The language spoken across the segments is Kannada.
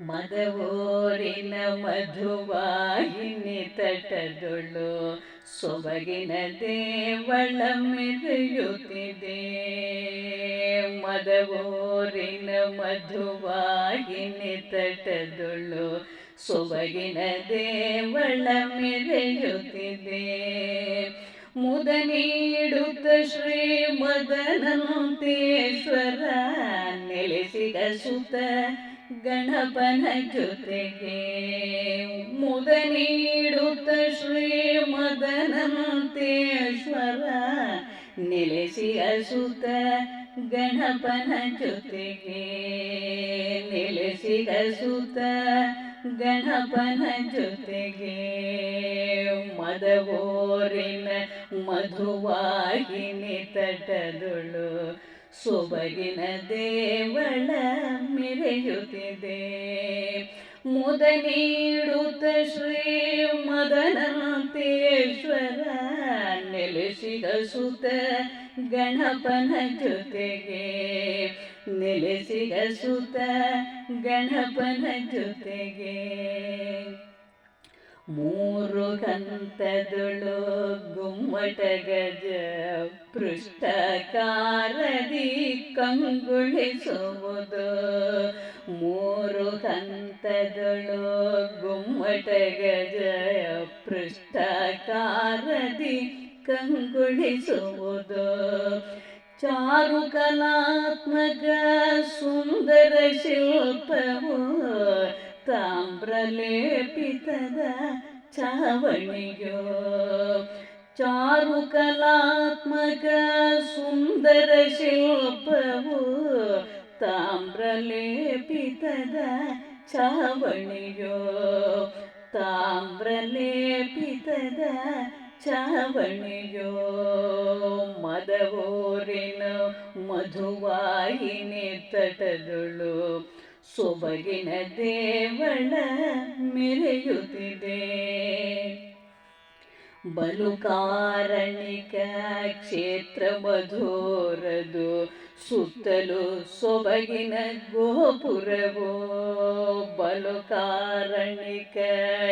ಮದವೋರಿನ ಮಧುವಾಹಿನಿ ತಟದೊಳು ಸೊಬಗಿನ ದೇವಳ ಮೆರೆಯುತ್ತಿದೆ. ಮದವೋರಿನ ಮಧುವಾಹಿನಿ ತಟದೊಳು ಸೊಬಗಿನ ದೇವಳ ಮೆರೆಯುತ್ತಿದೆ. ಮುದ ನೀಡುತ್ತ ಶ್ರೀ ಮದನಂತೇಶ್ವರ ನೆಲೆಸಿದ ಸುತ ಗಣಪನ ಜೊತೆಗೆ ಮುದ ನೀಡುತ್ತ ಶ್ರೀ ಮದನಂತೇಶ್ವರ ನೆಲೆಸಿ ಅಸುತ ಗಣಪನ ಜೊತೆಗೆ ನೆಲೆಸಿ ಅಸುತ ಗಣಪನ ಜೊತೆಗೆ ಮದವೋರಿನ ಮಧುವಾಗಿನಿ ತಟದೊಳು ಸೊಬಗಿನ ದೇವಳ ಮೆರೆಯುತ್ತಿದೆ. ಮುದ ನೀಡುತ್ತ ಶ್ರೀ ಮದನಂತೇಶ್ವರ ನೆಲೆಸಿದ ಸುತ ಗಣಪನ ಜೊತೆಗೆ. ನೆಲೆಸಿದ ಸುತ ಗಣಪನ ಜೊತೆಗೆ. ಮೂರು ಹಂತದಳು ಗುಮ್ಮಟ ಗಜ ಪೃಷ್ಠಕಾರದಿ ಕಂಗುಳಿಸುವುದು. ಮೂರು ಹಂತದಳು ಗುಮ್ಮಟ ಗಜ ಪೃಷ್ಠಕಾರದಿ ಕಂಗುಳಿಸುವುದು. ಚಾರು ಕಲಾತ್ಮಕ ಸುಂದರ ಶಿಲ್ಪವು ತಾಮ್ರಲೇಪಿತದ ಚಾವಣಿಯೋ ಚಾರು ಕಲಾತ್ಮಕ ಸುಂದರ ಶಿಲ್ಪವು ತಾಮ್ರಲೇಪಿತದ ಚಾವಣಿಯೋ ತಾಮ್ರಲೇಪಿತದ ಚಾವಣಿಯೋ ಮದವೋರಿನ ಮಧುವಾಹಿನಿ ತಟದಳು ಸೊಬಗಿನ ದೇವಳ ಮೆರೆಯುತ್ತಿದೆ. ಬಲುಕಾರಣಿಕ ಕ್ಷೇತ್ರ ಮಧೋರದು ಸುತ್ತಲೂ ಸೊಬಗಿನ ಗೋಪುರವೋ? ಬಲುಕಾರಣಿಕ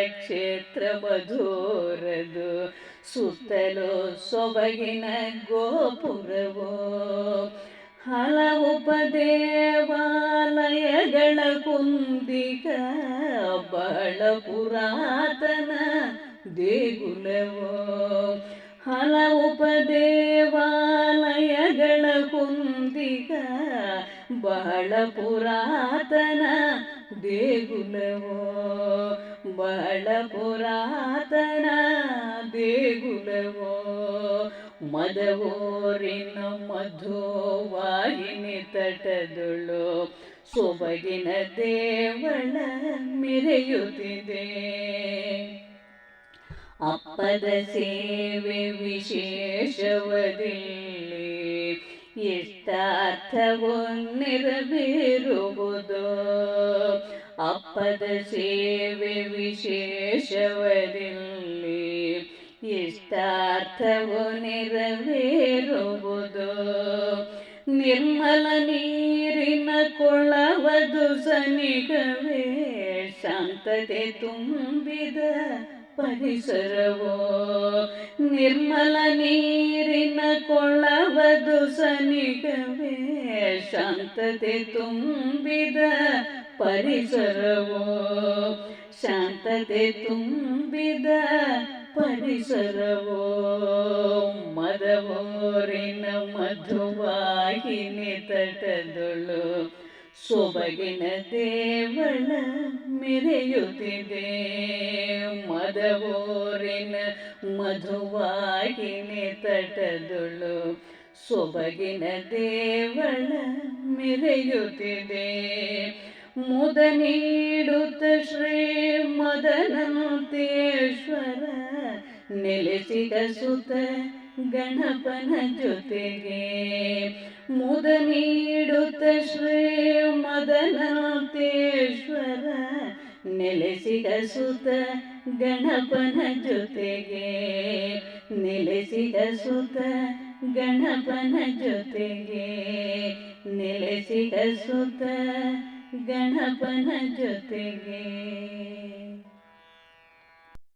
ಕ್ಷೇತ್ರ ಮಧೋರದು ಸುತ್ತಲೂ ಸೊಬಗಿನ ಗೋಪುರವೋ? ಹಲವು ಪದೇವಾಲಯಗಳ ಕುಂದಿಕ ಬಹಳ ಪುರಾತನ ದೇಗುಲವೋ. ಹಲವು ದೇವಾಲಯಗಳ ಕುಂದಿಗ, ಬಹಳ ಪುರಾತನ ದೇಗುಲವೋ. ಬಹಳ ಪುರಾತನ ದೇಗುಲವೋ. ಮದವೋರಿನ ಮಧುವಾಹಿನಿ ತಟದಳು. ಸೊಬಗಿನ ದೇವಳ ಮೆರೆಯುತ್ತಿದೆ. ಅಪ್ಪದ ಸೇವೆ ವಿಶೇಷವದಿಲ್ಲಿ ಇಷ್ಟಾರ್ಥವು ನೆರವೇರುವುದು ಅಪ್ಪದ ಸೇವೆ ವಿಶೇಷವದಿಲ್ಲಿ ಇಷ್ಟಾರ್ಥವು ನೆರವೇರುವುದು ನಿರ್ಮಲ ನೀರಿನ ಕೊಳವದು ಸನಿಗವೇ ಶಾಂತತೆ ತುಂಬಿದ ಪರಿಸರವೋ? ನಿರ್ಮಲ ನೀರಿನ ಕೊಳ್ಳವದು ಸನಿಗವೇ ಶಾಂತತೆ ತುಂಬಿದ ಪರಿಸರವೋ? ಶಾಂತತೆ ತುಂಬಿದ ಪರಿಸರವೋ? ಮದವೋರಿನ ಮಧುವಾಗಿ ತಟದೊಳು ಸೊಬಗಿನ ದೇವಳ ಮೆರೆಯುತ್ತಿದೆ. ಮದವೋರಿನ ಮಧುವಾಗಿನಿ ತಟದೊಳು ಸೊಬಗಿನ ದೇವಳ ಮೆರೆಯುತ್ತಿದೆ. ಮುದ ನೀಡುತ್ತ ಶ್ರೀ ಮದನಂತೇಶ್ವರ ನೆಲೆಸಿದ ಸುತ ಗಣಪನ ಜೊತೆಗೆ ಮುದ ನೀಡುತ್ತ ಶ್ರೀ ಮದನಂತೇಶ್ವರ ನೆಲೆಸಿದ ಸುತ ಗಣಪನ ಜೊತೆಗೆ ನೆಲೆಸಿದ ಸುತ ಗಣಪನ ಜೊತೆಗೆ ನೆಲೆಸಿದ ಸುತ ಗಣಪನ ಜೊತೆಗೆ